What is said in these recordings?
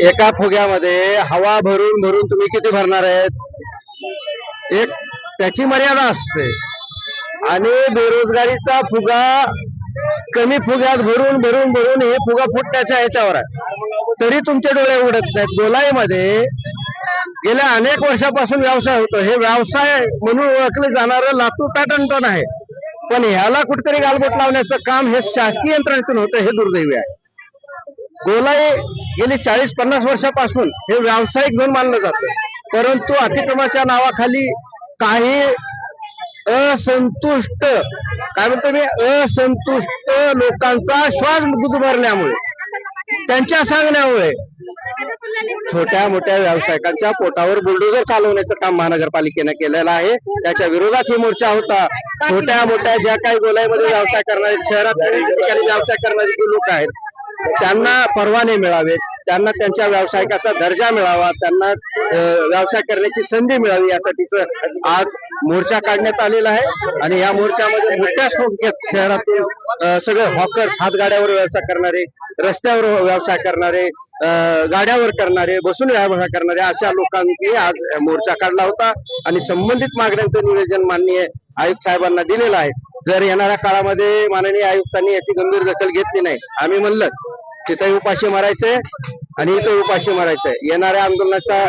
एका फुग्यामध्ये हवा भरून भरून तुम्ही किती भरणार आहेत? एक त्याची मर्यादा असते. आणि बेरोजगारीचा फुगा कमी फुग्यात भरून भरून भरून हे फुगा फुटण्याच्या ह्याच्यावर आहे. तरी तुमचे डोळे उघडत नाहीत. गोलाईमध्ये गेल्या अनेक वर्षापासून व्यवसाय होतो. हे व्यवसाय म्हणून ओळखले जाणारं लातूर पॅटर्न आहे. पण ह्याला कुठेतरी गालबोट लावण्याचं काम हे शासकीय यंत्रणेतून होतं हे दुर्दैवी आहे. गोलाई गेली चाळीस पन्नास वर्षापासून हे व्यावसायिक म्हणून मानलं जातं. परंतु अतिक्रमाच्या नावाखाली काही असंतुष्ट काय म्हणतो मी? असंतुष्ट लोकांचा श्वास गुदमरल्यामुळे त्यांच्या सांगण्यामुळे छोट्या मोठ्या व्यावसायिकांच्या पोटावर बुलडोजर चालवण्याचं काम महानगरपालिकेने केलेलं आहे. त्याच्या विरोधात ही मोर्चा होता. छोट्या मोठ्या ज्या काही गोलाईमध्ये व्यवसाय करणारे शहरात ठिकाणी व्यवसाय करणारे जे लोक आहेत त्यांना परवाने मिळावेत. त्यांना त्यांच्या व्यावसायिकाचा दर्जा मिळावा. त्यांना व्यवसाय करण्याची संधी मिळावी यासाठीच आज मोर्चा काढण्यात आलेला आहे. आणि या मोर्चामध्ये मोठ्या संख्येत शहरातून सगळे हॉकर्स हातगाड्यावर व्यवसाय करणारे रस्त्यावर व्यवसाय करणारे गाड्यावर करणारे बसून व्यवसाय करणारे अशा लोकांनी आज मोर्चा काढला होता. आणि संबंधित मागण्यांचं निवेदन माननीय आयुक्त साहेबांना दिलेलं आहे. जर येणाऱ्या काळामध्ये माननीय आयुक्तांनी याची गंभीर दखल घेतली नाही आम्ही म्हणलं तिथं उपाशी मारायचंय आणि इथं उपाशी मारायचंय. येणाऱ्या आंदोलनाचा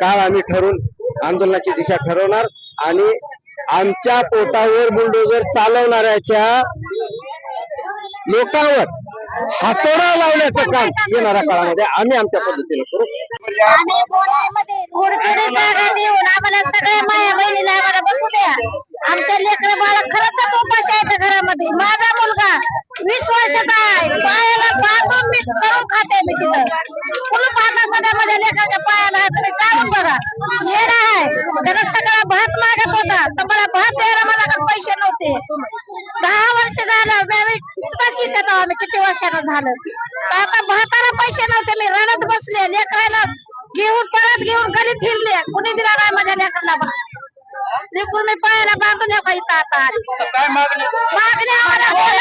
काळ आम्ही ठरवून आंदोलनाची दिशा ठरवणार आणि आमच्या पोटावर बुलडोजर चालवणाऱ्याच्या लोकांवर हातोडा लावण्याचं काम येणाऱ्या काळामध्ये आम्ही आमच्या पद्धतीने करू. आम्ही बोलायमध्ये थोडी थोडी जागा देऊन आम्हाला सगळ्या माया बहिणीला आम्हाला बसू द्या. आमच्या लेकर बाळा खरंच उपाशी आहेत घरामध्ये. माझा मुलगा वीस वर्षाचा आहे. खाते मी तिथं. कुलूप आता सगळ्या माझ्या लेकराच्या पायाला तुम्ही जाऊन बघा. येणं आहे. त्याला सगळा भात मागत होता. तर मला भात द्यायला माझ्याकडे पैसे नव्हते. दहा वर्ष झालं मी आम्ही किती वर्षानं झालं. तर आता भाताला पैसे नव्हते. मी रडत बसले. लेकराला घेऊन परत घेऊन गलीत हिरले कुणी दिला नाही माझ्या लेकरला. लेकरू मी पायाला बांधून येऊ का इथं आता. मागणी? आम्हाला